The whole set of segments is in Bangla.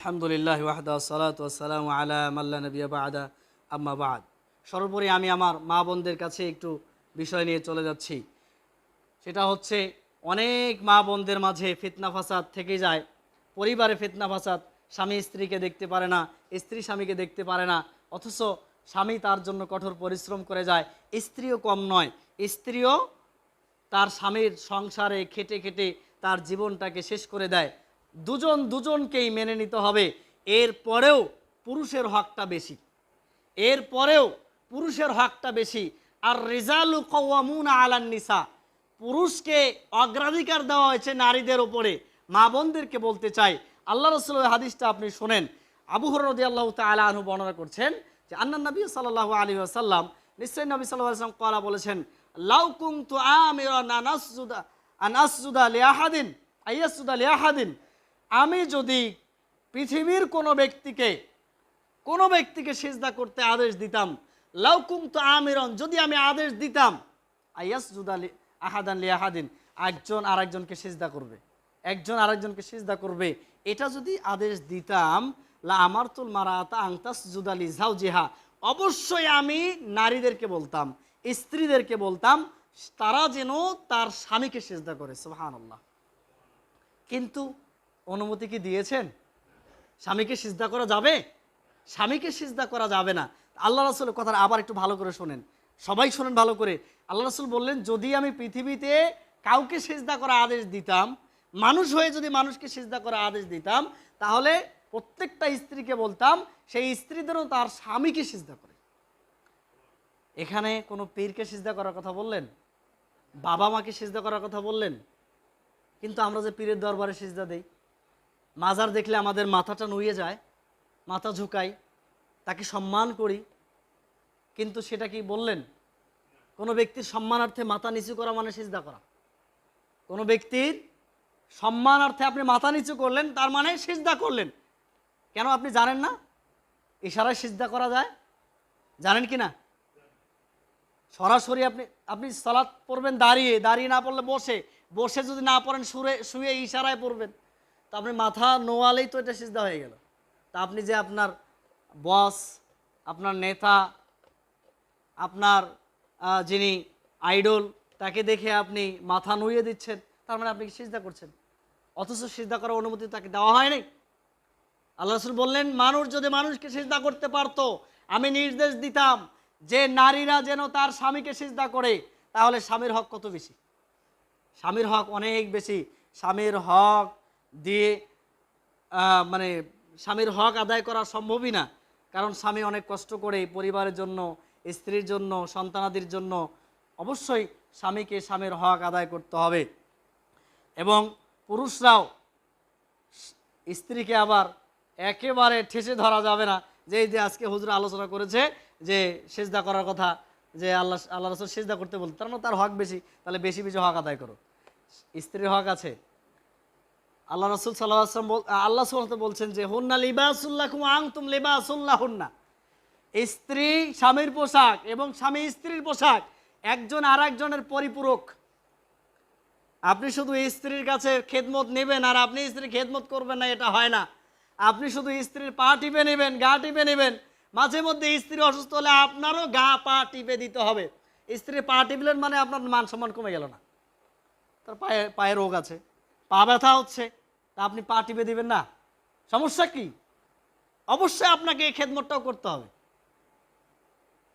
আলহামদুলিল্লাহ ওয়াহদা সালাত ওয়াসালাম আলা মাল্লা নবিয়া বাদা, আম্মা বাদ। সর্বোপরি আমি আমার মা বোনদের কাছে একটু বিষয় নিয়ে চলে যাচ্ছি। সেটা হচ্ছে, অনেক মা বোনদের মাঝে ফিতনা ফাসাদ থেকে যায়। পরিবারে ফিতনা ফাসাদ, স্বামী স্ত্রীকে দেখতে পারে না, স্ত্রী স্বামীকে দেখতে পারে না, অথচ স্বামী তার জন্য কঠোর পরিশ্রম করে যায়। স্ত্রীও কম নয়, স্ত্রীও তার স্বামীর সংসারে খেটে খেটে তার জীবনটাকে শেষ করে দেয়। দুজন দুজনকেই মেনে নিতে হবে। এর পরেও পুরুষের হকটা বেশি। এর পরেও পুরুষের হকটা বেশি। আর রেজালু কওয়ামুন আলান নিসা, পুরুষকে অগ্রাধিকার দেওয়া হয়েছে নারীদের ওপরে মা বোনদেরকে বলতে চাই, আল্লাহ রসুলের হাদিসটা আপনি শোনেন। আবু হরদি আল্লাহ তালা বর্ণনা করছেন যে, আন্না নবী সাল্লাহ আলী আসাল্লাম নিশ্চয়ই নবী সাল্লাহ আসলাম কলা বলেছেন লাউকুং তু আমির নানাসুদা আনাসুদা লিয়াহাদিন আইয়াসুদা লিয়াহাদিন আমি যদি পৃথিবীর কোনো ব্যক্তিকে কোনো ব্যক্তিকে সিজদা করতে আদেশ দিতাম লাউকুম তো আমিরন, যদি আমি আদেশ দিতাম আয়াস জুদালি আহাদান লি আহাদিন, একজন আরেকজনকে সেজদা করবে, একজন আরেকজনকে সেজদা করবে, এটা যদি আদেশ দিতাম, লা আমার তুল মারাতা আংতাস জুদালি ঝাউ জিহা অবশ্যই আমি নারীদেরকে বলতাম, স্ত্রীদেরকে বলতাম, তারা যেন তার স্বামীকে সেজদা করে সুহান কিন্তু অনুমতি কি দিয়েছেন? স্বামীকে সিজদা করা যাবে? স্বামীকে সিজদা করা যাবে না। আল্লাহ রসুলের কথা আবার একটু ভালো করে শোনেন। সবাই শোনেন ভালো করে। আল্লাহ রসুল বললেন, যদি আমি পৃথিবীতে কাউকে সিজদা করা আদেশ দিতাম, মানুষ হয়ে যদি মানুষকে সিজদা করা আদেশ দিতাম, তাহলে প্রত্যেকটা স্ত্রীকে বলতাম, সেই স্ত্রীদেরও তার স্বামীকে সিজদা করে। এখানে কোনো পীরকে সিজদা করার কথা বললেন? বাবা মাকে সিজদা করার কথা বললেন? কিন্তু আমরা যে পীরের দরবারে সিজদা দেই মাজার দেখলে আমাদের মাথাটা নুয়ে যায়, মাথা ঝুঁকাই, তাকে সম্মান করি। কিন্তু সেটা কি বললেন? কোনো ব্যক্তির সম্মানার্থে মাথা নিচু করা মানে সিজদা করা। কোনো ব্যক্তির সম্মানার্থে আপনি মাথা নিচু করলেন, তার মানে সিজদা করলেন। কেন আপনি জানেন না? ইশারায় সিজদা করা যায়। জানেন কি না? সরাসরি আপনি আপনি সালাত পড়বেন দাঁড়িয়ে দাঁড়িয়ে না পড়লে বসে। বসে যদি না পড়েন, সুরে, শুয়ে ইশারায় পড়বেন। তা আপনি মাথা নোয়ালেই তো এটা সিজদা হয়ে গেল। তা আপনি যে আপনার বস আপনার নেতা, আপনার যিনি আইডল তাকে দেখে আপনি মাথা নুয়ে দিচ্ছেন, তার মানে আপনি সিজদা করছেন? অথচ সিজদা করার অনুমতি তাকে দেওয়া হয়নি আল্লাহ রসুল বললেন, মানুষ যদি মানুষকে সিজদা করতে পারতো, আমি নির্দেশ দিতাম যে নারীরা যেন তার স্বামীকে সিজদা করে, তাহলে স্বামীর হক কত বেশি? স্বামীর হক অনেক বেশি। স্বামীর হক দিয়ে মানে স্বামীর হক আদায় করা সম্ভবই না। কারণ স্বামী অনেক কষ্ট করে পরিবারের জন্য, স্ত্রীর জন্য, সন্তানাদির জন্য অবশ্যই স্বামীকে স্বামীর হক আদায় করতে হবে। এবং পুরুষরাও স্ত্রীকে আবার একেবারে ঠেসে ধরা যাবে না। যে এই যে আজকে হুজুর আলোচনা করেছে যে সেজদা করার কথা, যে আল্লাহ আল্লাহ রসুল সেজদা করতে বলতে তার মানে তার হক বেশি, তাহলে বেশি বেশি হক আদায় করো। স্ত্রীর হক আছে আল্লাহ রসুল সাল্লাহ আসলাম আল্লাহ বলছেন যে, হুন্না লিবাসুল্লাহ আং তুম লিবাসুল্লাহ হুন্না স্ত্রী, স্বামীর পোশাক এবং স্বামী স্ত্রীর পোশাক, একজন আর একজনের পরিপূরক। আপনি শুধু স্ত্রীর কাছে খেদমত নেবেন আর আপনি স্ত্রীর খেদমত করবেন না, এটা হয় না। আপনি শুধু স্ত্রীর পা টিপে নেবেন, গা টিপে নেবেন। মাঝে মধ্যে স্ত্রী অসুস্থ হলে আপনারও গা পা টিপে দিতে হবে। স্ত্রীর পা টিপলেন মানে আপনার মান সম্মান কমে গেল না। তার পায়ে পায়ে রোগ আছে, পা ব্যথা হচ্ছে। তা আপনি পা টিপে দেবেন না। সমস্যা কি? অবশ্যই আপনাকে এই খেদমতটাও করতে হবে।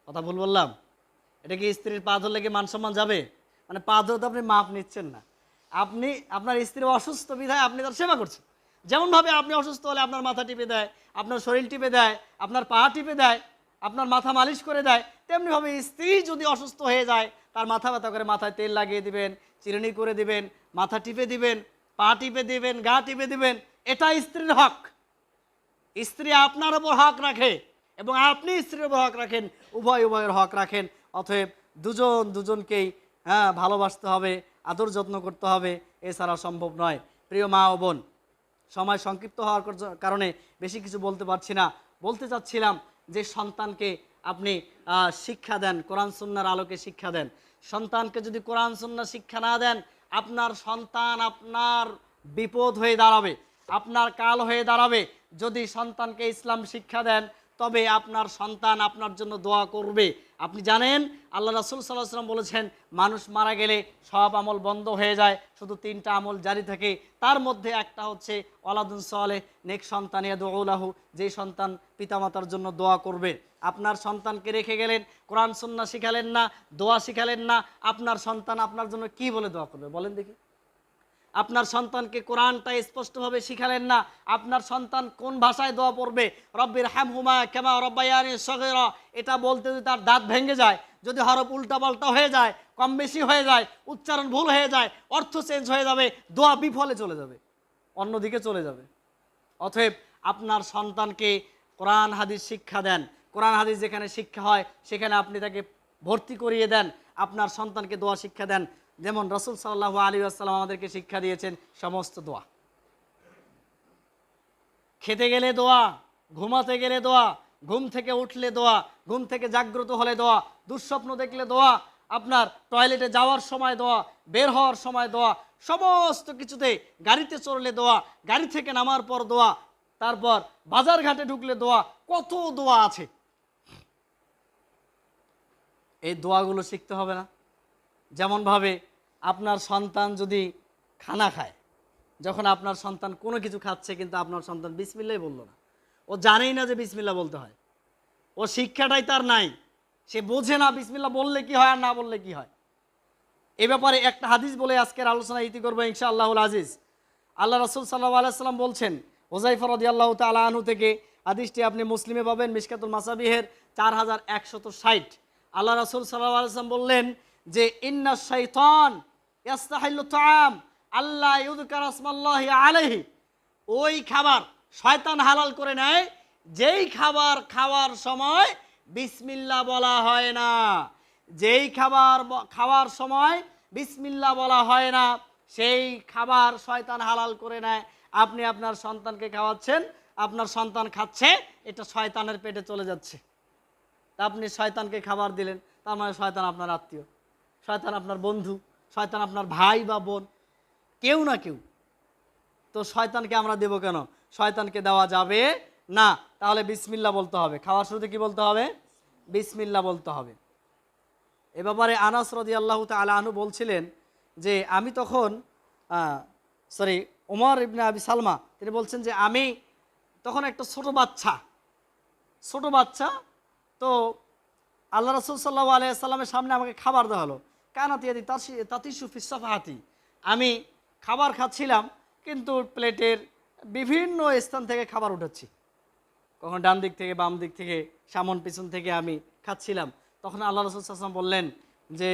কথা ভুল বললাম? এটা কি স্ত্রীর পা ধরলে কি মান সম্মান যাবে? মানে পা ধরে তো আপনি মাপ নিচ্ছেন না। আপনি, আপনার স্ত্রী অসুস্থ, বিধায় আপনি তার সেবা করছেন। যেমনভাবে আপনি অসুস্থ হলে আপনার মাথা টিপে দেয়, আপনার শরীর টিপে দেয়, আপনার পা টিপে দেয়, আপনার মাথা মালিশ করে দেয়, তেমনিভাবে স্ত্রী যদি অসুস্থ হয়ে যায়, তার মাথা ব্যথা করে মাথায় তেল লাগিয়ে দিবেন, চিরুনি করে দিবেন, মাথা টিপে দিবেন পা টিপে দিবেন, গা টিপে দিবেন এটা স্ত্রীর হক। স্ত্রী আপনার ওপর হক রাখে এবং আপনি স্ত্রীর ওপর হক রাখেন, উভয় উভয়ের হক রাখেন। অতএব দুজন দুজনকেই হ্যাঁ ভালোবাসতে হবে, আদর যত্ন করতে হবে এছাড়া সম্ভব নয়। প্রিয় মা ও বোন, সময় সংক্ষিপ্ত হওয়ার কারণে বেশি কিছু বলতে পারছি না। বলতে চাচ্ছিলাম যে সন্তানকে আপনি শিক্ষা দেন, কোরআন সুন্নার আলোকে শিক্ষা দেন। সন্তানকে যদি কোরআন সুন্না শিক্ষা না দেন আপনার সন্তান আপনার বিপদ হয়ে দাঁড়াবে, আপনার কাল হয়ে দাঁড়াবে। যদি সন্তানকে ইসলাম শিক্ষা দেন তবে আপনার সন্তান আপনার জন্য দোয়া করবে। আপনি জানেন, আল্লাহ রাসুল সাল্লাহ সাল্লাম বলেছেন, মানুষ মারা গেলে সব আমল বন্ধ হয়ে যায়, শুধু তিনটা আমল জারি থাকে। তার মধ্যে একটা হচ্ছে, ওয়ালাদুন সালে নেক সন্তান ইয়াদুল্লাহু যে সন্তান পিতামাতার জন্য দোয়া করবে। আপনার সন্তানকে রেখে গেলেন, কোরআন সন্না শিখালেন না, দোয়া শিখালেন না, আপনার সন্তান আপনার জন্য কি বলে দোয়া করবে? বলেন দেখি। আপনার সন্তানকে কোরআনটা স্পষ্টভাবে শিখালেন না। আপনার সন্তান কোন ভাষায় দোয়া পড়বে? রব্বির হ্যাম হুমা কেমা রব্বাইয়ানি সগেরা। এটা বলতে যদি তার দাঁত ভেঙে যায়, যদি হরফ উল্টা পাল্টা হয়ে যায়, কম বেশি হয়ে যায়, উচ্চারণ ভুল হয়ে যায়, অর্থ চেঞ্জ হয়ে যাবে, দোয়া বিফলে চলে যাবে, অন্যদিকে চলে যাবে। অতএব আপনার সন্তানকে কোরআন, হাদিস শিক্ষা দেন। কোরআন, হাদিস যেখানে শিক্ষা হয়, সেখানে আপনি তাকে ভর্তি করিয়ে দেন। আপনার সন্তানকে দোয়া শিক্ষা দেন। যেমন রসুল সাল্লাহ আলী আসসালাম আমাদেরকে শিক্ষা দিয়েছেন সমস্ত দোয়া। খেতে গেলে দোয়া, ঘুমাতে গেলে দোয়া, ঘুম থেকে উঠলে দোয়া, ঘুম থেকে জাগ্রত হলে দোয়া, দুঃস্বপ্ন দেখলে দোয়া, আপনার টয়লেটে যাওয়ার সময় দোয়া, বের হওয়ার সময় দোয়া, সমস্ত কিছুতে গাড়িতে চড়লে দোয়া, গাড়ি থেকে নামার পর দোয়া, তারপর বাজার ঘাটে ঢুকলে দোয়া, কত দোয়া আছে। এই দোয়াগুলো শিখতে হবে না। যেমনভাবে আপনার সন্তান যদি খানা খায়, যখন আপনার সন্তান কোনো কিছু খাচ্ছে কিন্তু আপনার সন্তান বিসমিল্লাই বলল না। ও জানেই না যে বিসমিল্লা বলতে হয়। ও শিক্ষাটাই তার নাই। সে বোঝে না বিসমিল্লা বললে কি হয় আর না বললে কি হয়। এ ব্যাপারে একটা হাদিস বলে আজকের আলোচনা ইতি করব ইনশা আল্লাহুল আজিজ। আল্লাহ রসুল সাল্লাহ আলাইসাল্লাম বলছেন ওজাইফর রদি আল্লাহ তালা থেকে হাদিসটি আপনি মুসলিমে পাবেন মিসকাতুল মাসাবিহের চার হাজার একশত ষাট। আল্লাহ রসুল সাল্লাহ আলাইসাল্লাম বললেন যে ইন্না শৈতন ইয়াস্তাহিল্লু তাম আল্লাহ আলাইহি। ওই খাবার শয়তান হালাল করে নেয়, যেই খাবার খাওয়ার সময় বিসমিল্লা বলা হয় না। যেই খাবার খাওয়ার সময় বিসমিল্লা বলা হয় না, সেই খাবার শয়তান হালাল করে নেয়। আপনি আপনার সন্তানকে খাওয়াচ্ছেন, আপনার সন্তান খাচ্ছে, এটা শয়তানের পেটে চলে যাচ্ছে। তা আপনি শয়তানকে খাবার দিলেন, তার মানে শয়তান আপনার আত্মীয়। শয়তান আপনার বন্ধু, শয়তান আপনার ভাই বা বোন, কেউ না কেউ। তো শয়তানকে আমরা দেব কেন? শয়তানকে দেওয়া যাবে না। তাহলে বিসমিল্লা বলতে হবে। খাওয়ার শুরুতে কি বলতে হবে? বিসমিল্লা বলতে হবে। এ ব্যাপারে আনাস রদি আল্লাহ আনহু বলছিলেন যে, আমি তখন সরি ওমর ইবনে আবি সালমা, তিনি বলছেন যে, আমি তখন একটা ছোট বাচ্চা। ছোট বাচ্চা, তো আল্লাহ রসুল সাল্লাহ আলাইসাল্লামের সামনে আমাকে খাবার দেওয়া হলো। কানাতিয়াদি তাতিসু ফিসাফাহাতি আমি খাবার খাচ্ছিলাম, কিন্তু প্লেটের বিভিন্ন স্থান থেকে খাবার উঠাচ্ছি কখন ডান দিক থেকে, বাম দিক থেকে, সামন পিছন থেকে আমি খাচ্ছিলাম। তখন আল্লাহ রসুল আসলাম বললেন যে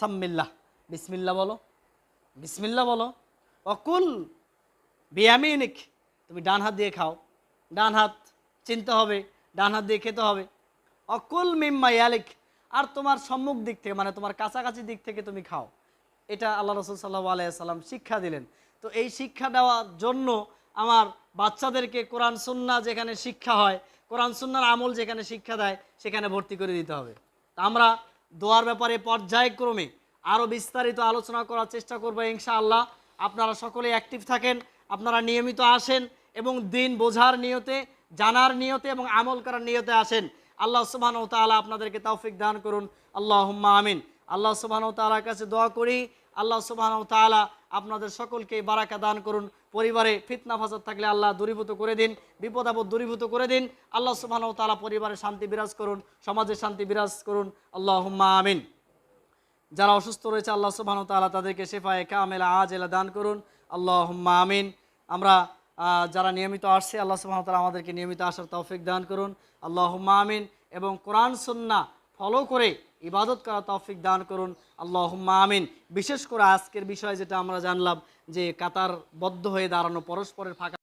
সাম্মিল্লাহ। বিসমিল্লা বলো। বিসমিল্লা বলো। অকুল বিয়ামিনিক। তুমি ডান হাত দিয়ে খাও। ডান হাত চিনতে হবে, ডান হাত দিয়ে খেতে হবে। অকুল মিম্মা ইয়ালিক। আর তোমার সম্মুখ দিক থেকে মানে তোমার কাছাকাছি দিক থেকে তুমি খাও। এটা আল্লাহ রসুল সাল্লাহ আলাইসাল্লাম শিক্ষা দিলেন। তো এই শিক্ষা দেওয়ার জন্য আমার বাচ্চাদেরকে কোরআন সুন্না যেখানে শিক্ষা হয়, কোরআন সুন্নার আমল যেখানে শিক্ষা দেয়, সেখানে ভর্তি করে দিতে হবে। তা আমরা দোয়ার ব্যাপারে পর্যায়ক্রমে আরও বিস্তারিত আলোচনা করার চেষ্টা করব ইনশাআল্লাহ। আপনারা সকলে অ্যাক্টিভ থাকেন, আপনারা নিয়মিত আসেন এবং দিন বোঝার নিয়তে, জানার নিয়তে এবং আমল করার নিয়তে আসেন। আল্লাহ সুবাহ তাআলা আপনাদেরকে তৌফিক দান করুন। আল্লাহ আমিন। আল্লাহ সুবাহ তাআলার কাছে দোয়া করি। আল্লাহ সুবাহ তাআলা আপনাদের সকলকে বারাকা দান করুন। পরিবারে ফিতনা, ফাসাদ থাকলে আল্লাহ দূরীভূত করে দিন, বিপদ, আপদ দূরীভূত করে দিন। আল্লাহ সুবাহ তাআলা পরিবারে শান্তি বিরাজ করুন, সমাজে শান্তি বিরাজ করুন। আল্লাহ আমিন। যারা অসুস্থ রয়েছে, আল্লাহ সুবহানাহু ওয়া তাআলা তাদেরকে শেফায়ে কামেলা আজেলা দান করুন। আল্লাহুম্মা আমিন। আমরা যারা নিয়মিত আসছে, আল্লাহ সুহাম তালা আমাদেরকে নিয়মিত আসার তৌফিক দান করুন। আল্লাহ মামিন এবং কোরআন সন্না ফলো করে ইবাদত করা তৌফিক দান করুন। আল্লাহ আমিন। বিশেষ করে আজকের বিষয় যেটা আমরা জানলাম যে কাতার বদ্ধ হয়ে দাঁড়ানো, পরস্পরের ফাঁকা